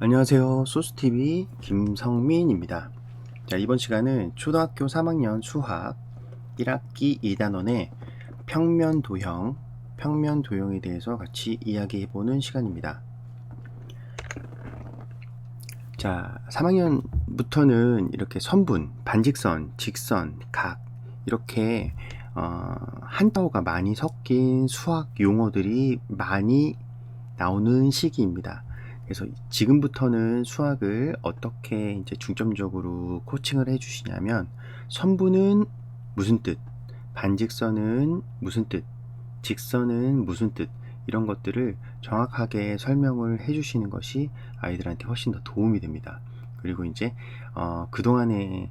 안녕하세요. 소스TV 김성민입니다. 자, 이번 시간은 초등학교 3학년 수학 1학기 2단원의 평면 도형, 평면 도형에 대해서 같이 이야기해 보는 시간입니다. 자, 3학년부터는 이렇게 선분, 반직선, 직선, 각, 이렇게, 어, 한자어가 많이 섞인 수학 용어들이 많이 나오는 시기입니다. 그래서 지금부터는 수학을 어떻게 이제 중점적으로 코칭을 해 주시냐면 선분은 무슨 뜻, 반직선은 무슨 뜻, 직선은 무슨 뜻 이런 것들을 정확하게 설명을 해 주시는 것이 아이들한테 훨씬 더 도움이 됩니다. 그리고 이제 어, 그동안에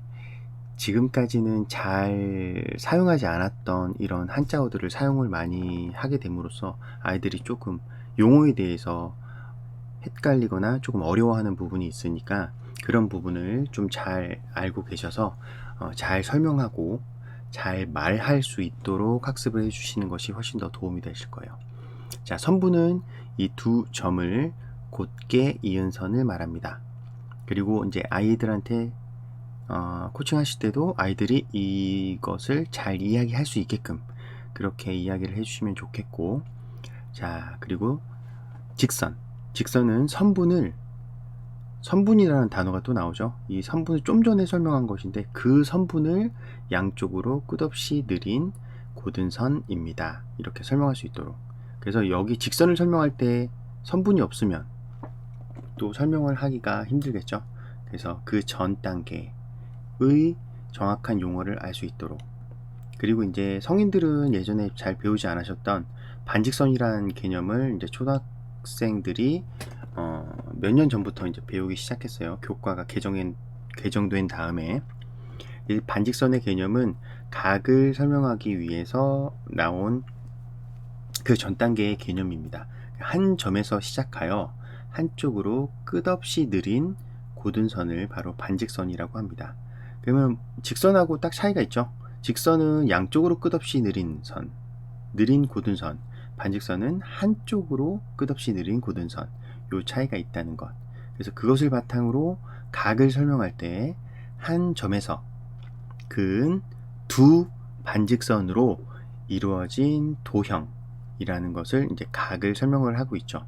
지금까지는 잘 사용하지 않았던 이런 한자어들을 사용을 많이 하게 됨으로써 아이들이 조금 용어에 대해서 헷갈리거나 조금 어려워하는 부분이 있으니까 그런 부분을 좀 잘 알고 계셔서 어, 잘 설명하고 잘 말할 수 있도록 학습을 해주시는 것이 훨씬 더 도움이 되실 거예요. 자, 선분은 이 두 점을 곧게 이은 선을 말합니다. 그리고 이제 아이들한테 어, 코칭하실 때도 아이들이 이것을 잘 이야기할 수 있게끔 그렇게 이야기를 해주시면 좋겠고, 자, 그리고 직선. 직선은 선분을 선분이라는 단어가 또 나오죠. 이 선분을 좀 전에 설명한 것인데 그 선분을 양쪽으로 끝없이 느린 고든 선입니다. 이렇게 설명할 수 있도록. 그래서 여기 직선을 설명할 때 선분이 없으면 또 설명을 하기가 힘들겠죠. 그래서 그 전 단계의 정확한 용어를 알 수 있도록. 그리고 이제 성인들은 예전에 잘 배우지 않으셨던 반직선이라는 개념을 이제 초등학 생들이 어, 몇 년 전부터 이제 배우기 시작했어요. 교과가 개정된, 개정된 다음에 이 반직선의 개념은 각을 설명하기 위해서 나온 그 전 단계의 개념입니다. 한 점에서 시작하여 한쪽으로 끝없이 느린 고든 선을 바로 반직선이라고 합니다. 그러면 직선하고 딱 차이가 있죠. 직선은 양쪽으로 끝없이 느린 선, 느린 고든 선. 반직선은 한쪽으로 끝없이 느린 고든선. 요 차이가 있다는 것. 그래서 그것을 바탕으로 각을 설명할 때 한 점에서 근 두 반직선으로 이루어진 도형이라는 것을 이제 각을 설명을 하고 있죠.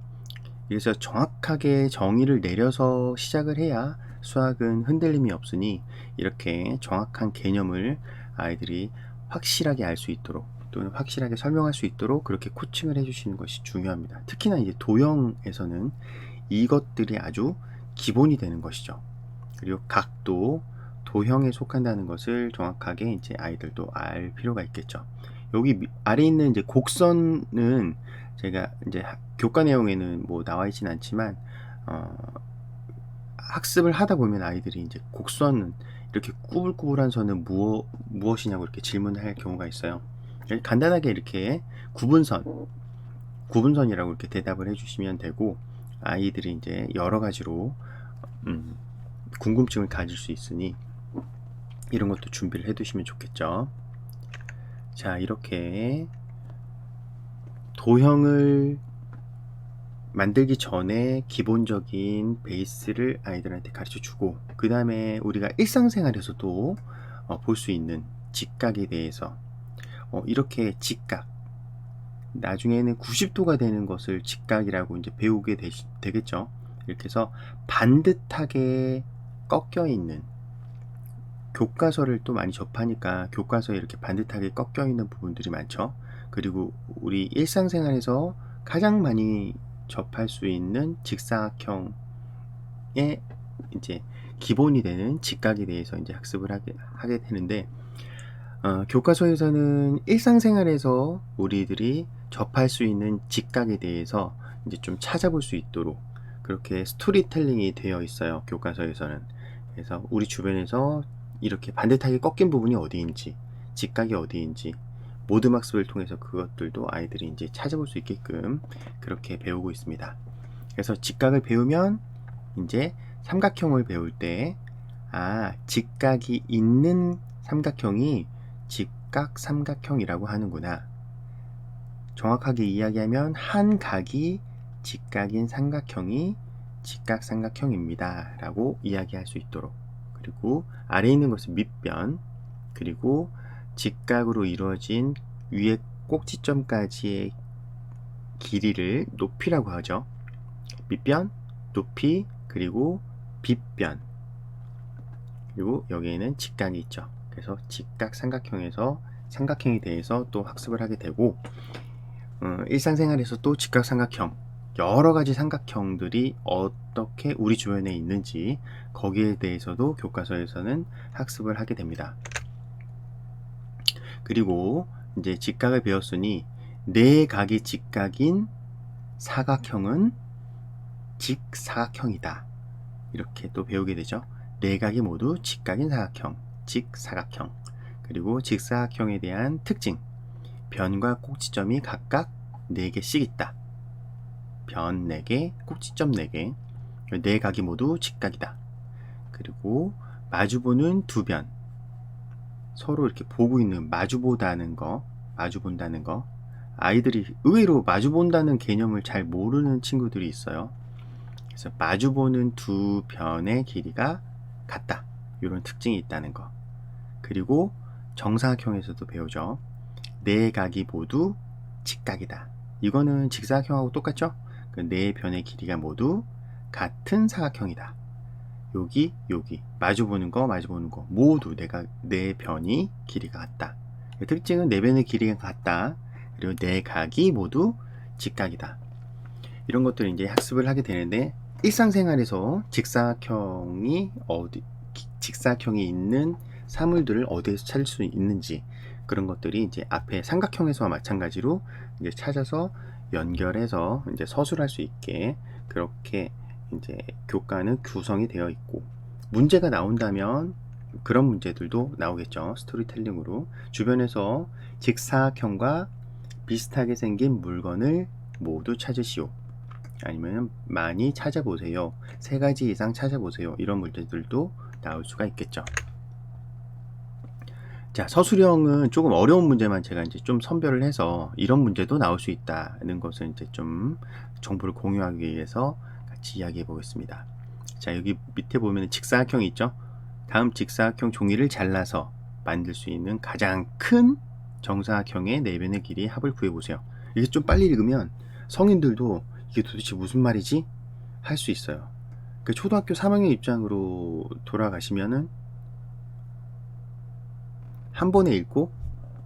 그래서 정확하게 정의를 내려서 시작을 해야 수학은 흔들림이 없으니 이렇게 정확한 개념을 아이들이 확실하게 알 수 있도록 또는 확실하게 설명할 수 있도록 그렇게 코칭을 해주시는 것이 중요합니다. 특히나 이제 도형에서는 이것들이 아주 기본이 되는 것이죠. 그리고 각도 도형에 속한다는 것을 정확하게 이제 아이들도 알 필요가 있겠죠. 여기 아래 있는 이제 곡선은 제가 이제 교과 내용에는 뭐 나와 있진 않지만 어, 학습을 하다 보면 아이들이 이제 곡선은 이렇게 꾸불꾸불한 선은 무엇, 무엇이냐고 이렇게 질문할 경우가 있어요. 간단하게 이렇게 구분선, 구분선이라고 이렇게 대답을 해주시면 되고 아이들이 이제 여러 가지로 음, 궁금증을 가질 수 있으니 이런 것도 준비를 해두시면 좋겠죠. 자, 이렇게 도형을 만들기 전에 기본적인 베이스를 아이들한테 가르쳐 주고, 그 다음에 우리가 일상생활에서도 어, 볼수 있는 직각에 대해서 어, 이렇게 직각, 나중에는 90도가 되는 것을 직각이라고 이제 배우게 되, 되겠죠. 이렇게 해서 반듯하게 꺾여 있는 교과서를 또 많이 접하니까 교과서에 이렇게 반듯하게 꺾여 있는 부분들이 많죠. 그리고 우리 일상생활에서 가장 많이 접할 수 있는 직사각형의 이제 기본이 되는 직각에 대해서 이제 학습을 하게, 하게 되는데 어, 교과서에서는 일상생활에서 우리들이 접할 수 있는 직각에 대해서 이제 좀 찾아볼 수 있도록 그렇게 스토리텔링이 되어 있어요. 교과서에서는. 그래서 우리 주변에서 이렇게 반듯하게 꺾인 부분이 어디인지, 직각이 어디인지, 모든 학습을 통해서 그것들도 아이들이 이제 찾아볼 수 있게끔 그렇게 배우고 있습니다. 그래서 직각을 배우면 이제 삼각형을 배울 때, 아, 직각이 있는 삼각형이 직각 삼각형이라고 하는구나. 정확하게 이야기하면 한 각이 직각인 삼각형이 직각 삼각형입니다. 라고 이야기할 수 있도록 그리고 아래에 있는 것은 밑변 그리고 직각으로 이루어진 위에 꼭지점까지의 길이를 높이라고 하죠. 밑변, 높이, 그리고 빗변 그리고 여기에는 직각이 있죠. 그래서 직각 삼각형에서 삼각형에 대해서 또 학습을 하게 되고 어, 일상생활에서 또 직각 삼각형 여러 가지 삼각형들이 어떻게 우리 주변에 있는지 거기에 대해서도 교과서에서는 학습을 하게 됩니다. 그리고 이제 직각을 배웠으니 네 각이 직각인 사각형은 직사각형이다. 이렇게 또 배우게 되죠. 네 각이 모두 직각인 사각형, 직사각형. 그리고 직사각형에 대한 특징. 변과 꼭지점이 각각 4개씩 있다. 변 4개, 꼭지점 4개. 네 각이 모두 직각이다. 그리고 마주보는 두 변. 서로 이렇게 보고 있는 마주보다는 거, 마주본다는 거. 아이들이 의외로 마주본다는 개념을 잘 모르는 친구들이 있어요. 그래서 마주보는 두 변의 길이가 같다. 이런 특징이 있다는 거. 그리고 정사각형에서도 배우죠. 네 각이 모두 직각이다. 이거는 직사각형하고 똑같죠? 그네 변의 길이가 모두 같은 사각형이다. 여기, 여기 마주보는 거, 마주보는 거 모두 내가 네 변이 길이가 같다. 그 특징은 네 변의 길이가 같다. 그리고 네 각이 모두 직각이다. 이런 것들을 이제 학습을 하게 되는데 일상생활에서 직사각형이 어디 직사각형이 있는 사물들을 어디에서 찾을 수 있는지 그런 것들이 이제 앞에 삼각형에서와 마찬가지로 이제 찾아서 연결해서 이제 서술할 수 있게 그렇게 이제 교과는 구성이 되어 있고 문제가 나온다면 그런 문제들도 나오겠죠. 스토리텔링으로. 주변에서 직사각형과 비슷하게 생긴 물건을 모두 찾으시오. 아니면 많이 찾아보세요. 세 가지 이상 찾아보세요. 이런 문제들도 나올 수가 있겠죠 자, 서술형은 조금 어려운 문제만 제가 이제 좀 선별을 해서 이런 문제도 나올 수 있다는 것을 이제 좀 정보를 공유하기 위해서 같이 이야기해 보겠습니다. 자, 여기 밑에 보면 직사각형이 있죠? 다음 직사각형 종이를 잘라서 만들 수 있는 가장 큰 정사각형의 내변의 길이 합을 구해 보세요. 이게 좀 빨리 읽으면 성인들도 이게 도대체 무슨 말이지? 할 수 있어요. 그 초등학교 3학년 입장으로 돌아가시면은 한 번에 읽고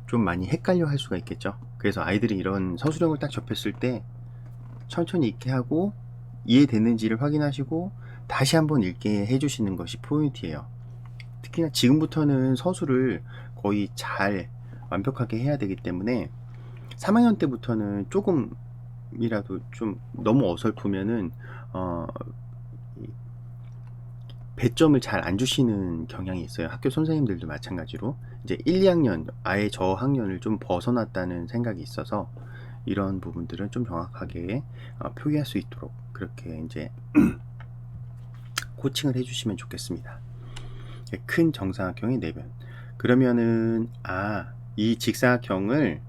좀 많이 헷갈려 할 수가 있겠죠. 그래서 아이들이 이런 서술형을 딱 접했을 때 천천히 읽게 하고 이해됐는지를 확인하시고 다시 한번 읽게 해주시는 것이 포인트예요. 특히나 지금부터는 서술을 거의 잘 완벽하게 해야 되기 때문에 3학년 때부터는 조금이라도 좀 너무 어설프면은 어, 배점을 잘 안 주시는 경향이 있어요. 학교 선생님들도 마찬가지로. 이제 1, 2학년, 아예 저 학년을 좀 벗어났다는 생각이 있어서 이런 부분들은 좀 정확하게 어, 표기할 수 있도록 그렇게 이제 코칭을 해주시면 좋겠습니다. 예, 큰 정사각형의 내변. 그러면은, 아, 이 직사각형을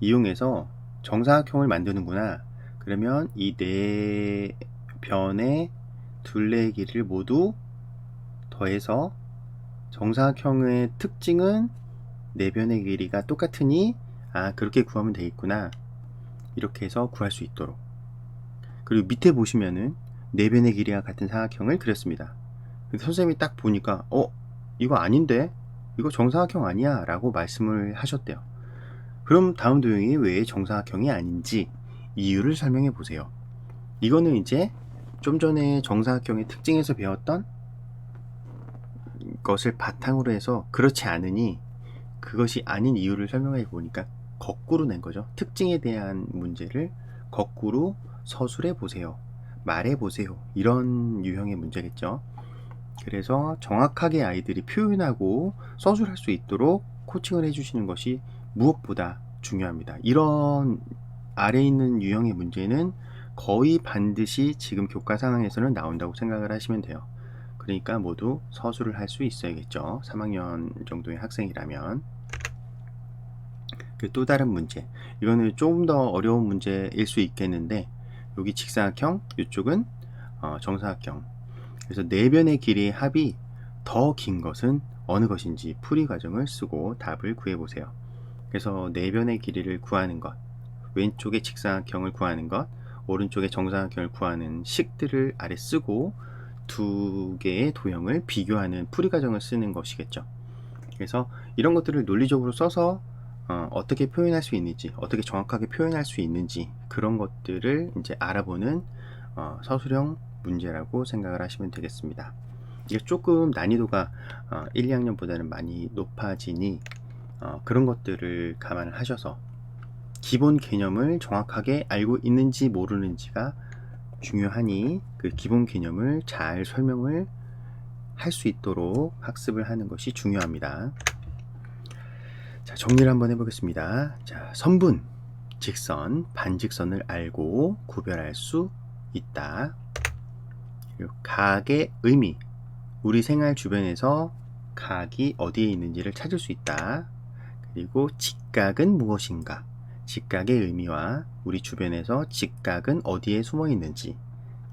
이용해서 정사각형을 만드는구나. 그러면 이네 변의 둘레의 길이를 모두 더해서 정사각형의 특징은 내변의 길이가 똑같으니 아 그렇게 구하면 되겠구나. 이렇게 해서 구할 수 있도록. 그리고 밑에 보시면은 내변의 길이가 같은 사각형을 그렸습니다. 선생님이 딱 보니까 어 이거 아닌데? 이거 정사각형 아니야? 라고 말씀을 하셨대요. 그럼 다음 도형이 왜 정사각형이 아닌지 이유를 설명해 보세요. 이거는 이제 좀 전에 정사각형의 특징에서 배웠던 것을 바탕으로 해서 그렇지 않으니 그것이 아닌 이유를 설명해 보니까 거꾸로 낸 거죠. 특징에 대한 문제를 거꾸로 서술해 보세요. 말해 보세요. 이런 유형의 문제겠죠. 그래서 정확하게 아이들이 표현하고 서술할 수 있도록 코칭을 해주시는 것이 무엇보다 중요합니다. 이런 아래 있는 유형의 문제는 거의 반드시 지금 교과 상황에서는 나온다고 생각을 하시면 돼요. 그러니까 모두 서술을 할 수 있어야겠죠. 3학년 정도의 학생이라면. 그또 다른 문제. 이거는 조금 더 어려운 문제일 수 있겠는데, 여기 직사각형, 이쪽은 어, 정사각형. 그래서 네 변의 길이의 합이 더 긴 것은 어느 것인지 풀이 과정을 쓰고 답을 구해 보세요. 그래서 네 변의 길이를 구하는 것, 왼쪽에 직사각형을 구하는 것, 오른쪽에 정사각형을 구하는 식들을 아래 쓰고 두 개의 도형을 비교하는 풀이 과정을 쓰는 것이겠죠. 그래서 이런 것들을 논리적으로 써서 어, 떻게 표현할 수 있는지, 어떻게 정확하게 표현할 수 있는지 그런 것들을 이제 알아보는 어, 서술형 문제라고 생각을 하시면 되겠습니다. 이게 조금 난이도가 어, 1, 2학년보다는 많이 높아지니 어, 그런 것들을 감안을 하셔서 기본 개념을 정확하게 알고 있는지 모르는지가 중요하니 그 기본 개념을 잘 설명을 할 수 있도록 학습을 하는 것이 중요합니다. 자, 정리를 한번 해보겠습니다. 자, 선분, 직선, 반직선을 알고 구별할 수 있다. 그리고 각의 의미, 우리 생활 주변에서 각이 어디에 있는지를 찾을 수 있다. 그리고 직각은 무엇인가? 직각의 의미와 우리 주변에서 직각은 어디에 숨어 있는지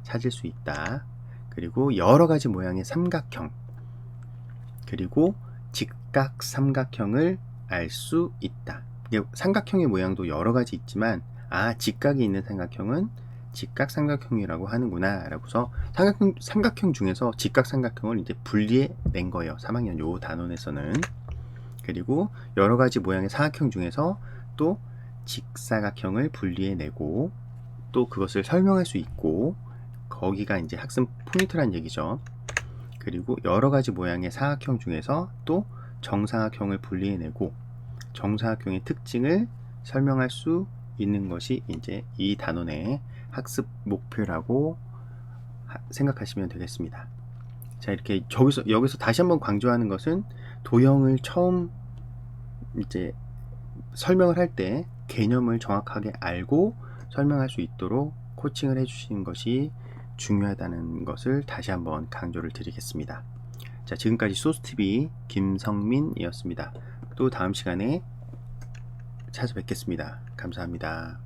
찾을 수 있다. 그리고 여러 가지 모양의 삼각형, 그리고 직각 삼각형을 알 수 있다. 삼각형의 모양도 여러 가지 있지만, 아, 직각이 있는 삼각형은 직각 삼각형이라고 하는구나. 라고서 삼각형, 삼각형 중에서 직각 삼각형을 이제 분리해 낸 거예요. 3학년 요 단원에서는. 그리고 여러 가지 모양의 사각형 중에서 또 직사각형을 분리해 내고 또 그것을 설명할 수 있고 거기가 이제 학습 포인트란 얘기죠. 그리고 여러 가지 모양의 사각형 중에서 또 정사각형을 분리해 내고 정사각형의 특징을 설명할 수 있는 것이 이제 이 단원의 학습 목표라고 생각하시면 되겠습니다. 자, 이렇게 저기서 여기서 다시 한번 강조하는 것은 도형을 처음 이제 설명을 할때 개념을 정확하게 알고 설명할 수 있도록 코칭을 해주시는 것이 중요하다는 것을 다시 한번 강조를 드리겠습니다. 자, 지금까지 소스TV 김성민이었습니다. 또 다음 시간에 찾아뵙겠습니다. 감사합니다.